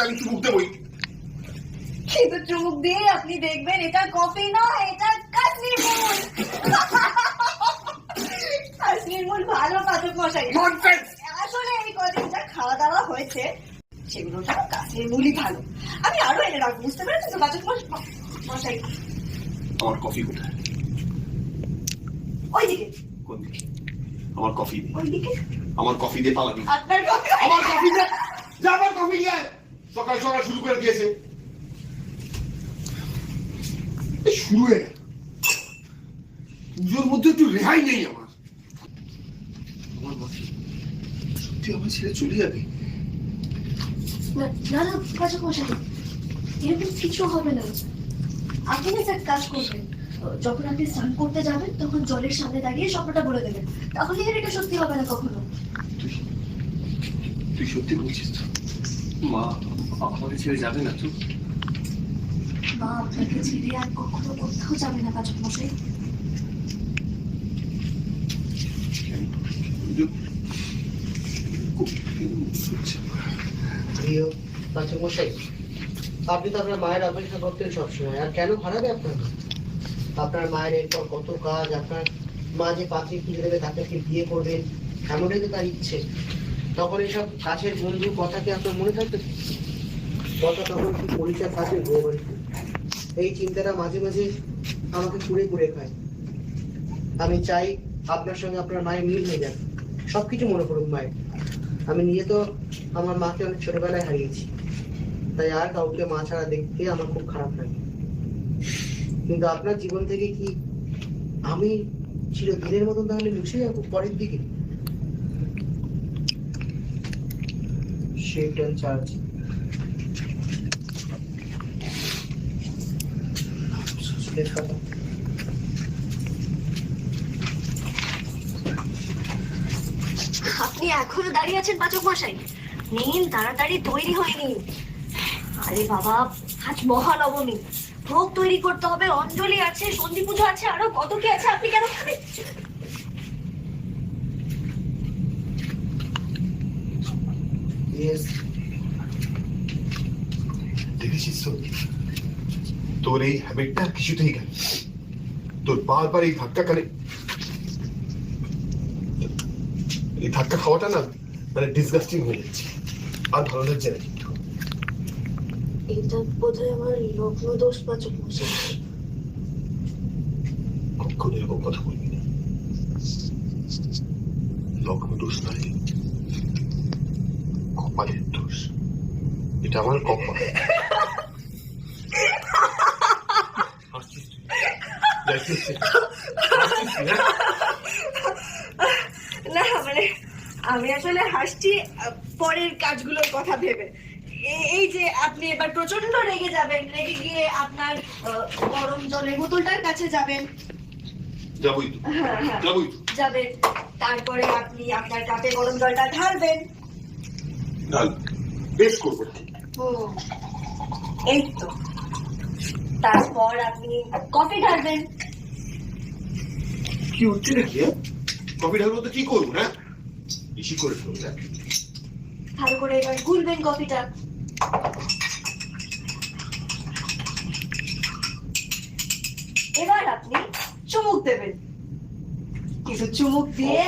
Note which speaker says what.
Speaker 1: আমি চুমুক দেবই?
Speaker 2: কিন্তু চুমুক দিয়ে আপনি দেখবেন এটা কফি নয় এটা কাশ্মীর কাশ্মীর ভালো পাচক মশাই। আসলে এই কদিন যা খাওয়া দাওয়া হয়েছে সেগুলো কাশ্মীর ভালো। আমি আরও এনে রাখব বুঝতে পেরেছেন তো পাচক মশাই?
Speaker 1: আমার কফি কোথায়?
Speaker 2: ওইদিকে।
Speaker 1: কোন দিকে আমার কফি
Speaker 2: ওইদিকে।
Speaker 1: আমার কফি দিয়ে পালাবি আমার কফি দে! যা আমার কফি দিয়ে। সকাল সকাল শুরু করে দিয়েছে। শুরু হয়ে গেল পুজোর মধ্যে একটু রেহাই নেই আমার। আমার সত্যি আমার ছেড়ে চলে যাবে?
Speaker 2: না না এরকম কিছু হবে না। আপনি না স্যার কাজ করবেন। যখন আপনি স্নান করতে যাবেন তখন জলের সামনে দাঁড়িয়ে স্বপ্নটা বলে দেবেন। তাহলে এটা সত্যি হবে না কখনো।
Speaker 1: তুই তুই সত্যি বলছিস তো? মা আমাকে ছেড়ে যাবে না তুই
Speaker 2: মা আপনাকে ছেড়ে আর কখনো কোথাও যাবে না পাচক মশাই।
Speaker 3: প্রিয় পাচক মশাই আপনি তো আপনার মায়ের অপেক্ষা করতেন সবসময় আর কেন হারাবে আপনাকে আপনার মায়ের এরপর কত কাজ আপনার মা যে পাত্রী খুঁজে দেবে তাকে বিয়ে করবেন এমনই তো তার ইচ্ছে। তখন এসব কাছের বন্ধু কথা কি আপনার মনে থাকবে? কত তখন কি পরিচয় গো এই চিন্তাটা মাঝে মাঝে আমাকে কুড়ে কুড়ে খায়। আমি চাই আপনার সঙ্গে আপনার মায়ের মিল হয়ে যাক। সবকিছু মনে করুক মায়ের। আমি নিজে তো আমার মাকে অনেক ছোটবেলায় হারিয়েছি। তাই আর কাউকে মা ছাড়া দেখতে আমার খুব খারাপ লাগে। কিন্তু আপনার জীবন থেকে কি আমি চিরদিনের মতন তাহলে মুছে যাব পরের দিকে? সেটা চার্জ কথা
Speaker 2: আপনি এখনও দাঁড়িয়ে আছেন, পাচক মশাই? নিন তাড়াতাড়ি তৈরি হয়ে নিন। আরে বাবা, আজ মহানবমী। ভোগ তৈরি করতে হবে, অঞ্জলি আছে সন্ধি পুজো আছে, আরও কত কি আছে, আপনি কেন
Speaker 3: ইয়েস
Speaker 1: দেখেছিস তো? তোর এই হ্যাবিটটা কিছুতেই গেল তোর বারবার এই ধাক্কা কানে এই ধাক্কা খাওয়াটা না মানে ডিসগাস্টিং হয়ে যাচ্ছে। আর ভালো লাগছে না। কিন্তু
Speaker 2: এটা বোধহয় আমার লগ্ন দোষ পাচক মশাই।
Speaker 1: কখনো এরকম কথা বলবি না। লগ্ন দোষ নয় কপালের দোষ। এটা আমার কপাল?
Speaker 2: না মানে আমি আসলে হাসছি পরের কাজগুলোর কথা ভেবে। এই যে আপনি এবার প্রচণ্ড রেগে যাবেন রেগে গিয়ে আপনার গরম জলের বোতলটার কাছে যাবেন। হ্যাঁ, হ্যাঁ। যাবেন। তারপরে আপনি আপনার কাপে গরম জলটা ঢালবেন।
Speaker 1: ডাল বেশ করব
Speaker 2: এই তো তারপর আপনি কফি ঢালবেন
Speaker 1: কি হচ্ছে নাকি? কফি ঢালবো তো কি করব না বেশি করে
Speaker 2: ভালো করে এবার গুলবেন কফিটা এবার আপনি চুমুক দেবেন কিন্তু চুমুক দিয়ে